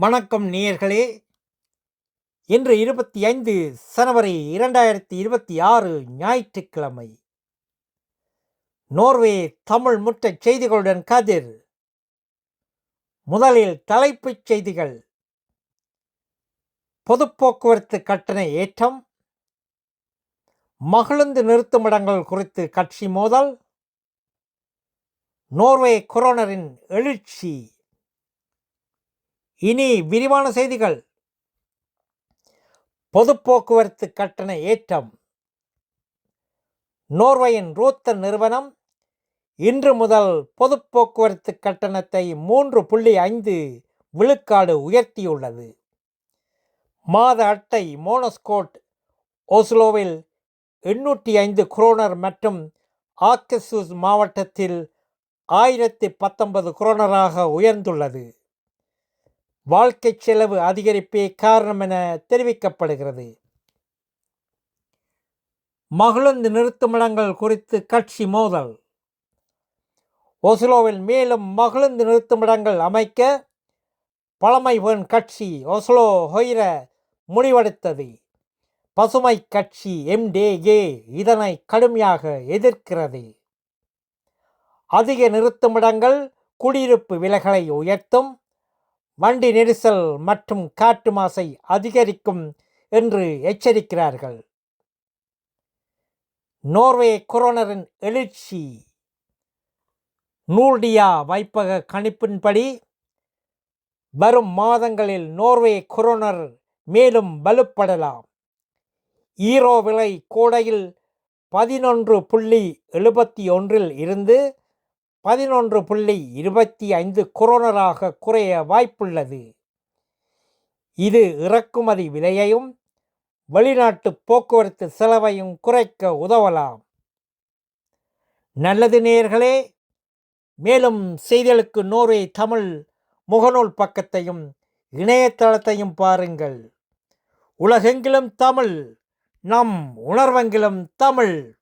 வணக்கம் நேயர்களே. இன்று இருபத்தி ஐந்து சனவரி இரண்டாயிரத்தி இருபத்தி ஆறு ஞாயிற்றுக்கிழமை. நோர்வே தமிழ் முற்றச் செய்திகளுடன் கதிர். முதலில் தலைப்புச் செய்திகள். பொதுப் போக்குவரத்து கட்டண ஏற்றம். மகிழுந்து நிறுத்துமிடங்கள் குறித்து கட்சி மோதல். நோர்வே கொரோனரின் எழுச்சி. இனி விரிவான செய்திகள். பொது போக்குவரத்து கட்டண ஏற்றம். நோர்வையின் ரூத்தன் நிறுவனம் இன்று முதல் பொது போக்குவரத்து கட்டணத்தை மூன்று புள்ளி ஐந்து விழுக்காடு உயர்த்தியுள்ளது. மாத அட்டை மோனோஸ்கோட் ஓஸ்லோவில் எண்ணூற்றி ஐந்து குரோனர் மற்றும் ஆக்கசூஸ் மாவட்டத்தில் ஆயிரத்தி பத்தொன்பது குரோனராக உயர்ந்துள்ளது. வாழ்க்கை செலவு அதிகரிப்பே காரணம் என தெரிவிக்கப்படுகிறது. மகிழுந்து நிறுத்துமிடங்கள் குறித்து கட்சி மோதல். ஒஸ்லோவில் மேலும் மகிழுந்து நிறுத்துமிடங்கள் அமைக்க பழமைவன் கட்சி ஒஸ்லோ ஹொய்ர முடிவெடுத்தது. பசுமை கட்சி எம்டேஏ இதனை கடுமையாக எதிர்க்கிறது. அதிக நிறுத்துமிடங்கள் குடியிருப்பு விலைகளை உயர்த்தும் வண்டி நெரிசல் மற்றும் காற்று மாசை அதிகரிக்கும் என்று எச்சரிக்கிறார்கள். நோர்வே கொரோனரின் எழுச்சி. நூர்டியா வைப்பக கணிப்பின்படி வரும் மாதங்களில் நோர்வே கொரோனர் மேலும் வலுப்படலாம். ஈரோ விலை கோடையில் பதினொன்று புள்ளி எழுபத்தி ஒன்றில் இருந்து பதினொன்று புள்ளி இருபத்தி ஐந்து குரோனராக குறைய வாய்ப்புள்ளது. இது இறக்குமதி விலையையும் வெளிநாட்டு போக்குவரத்து செலவையும் குறைக்க உதவலாம். நல்லது நேர்களே மேலும் செய்திகளுக்கு நோர்வே தமிழ் முகநூல் பக்கத்தையும் இணையதளத்தையும் பாருங்கள். உலகெங்கிலும் தமிழ் நம் உணர்வெங்கிலும் தமிழ்.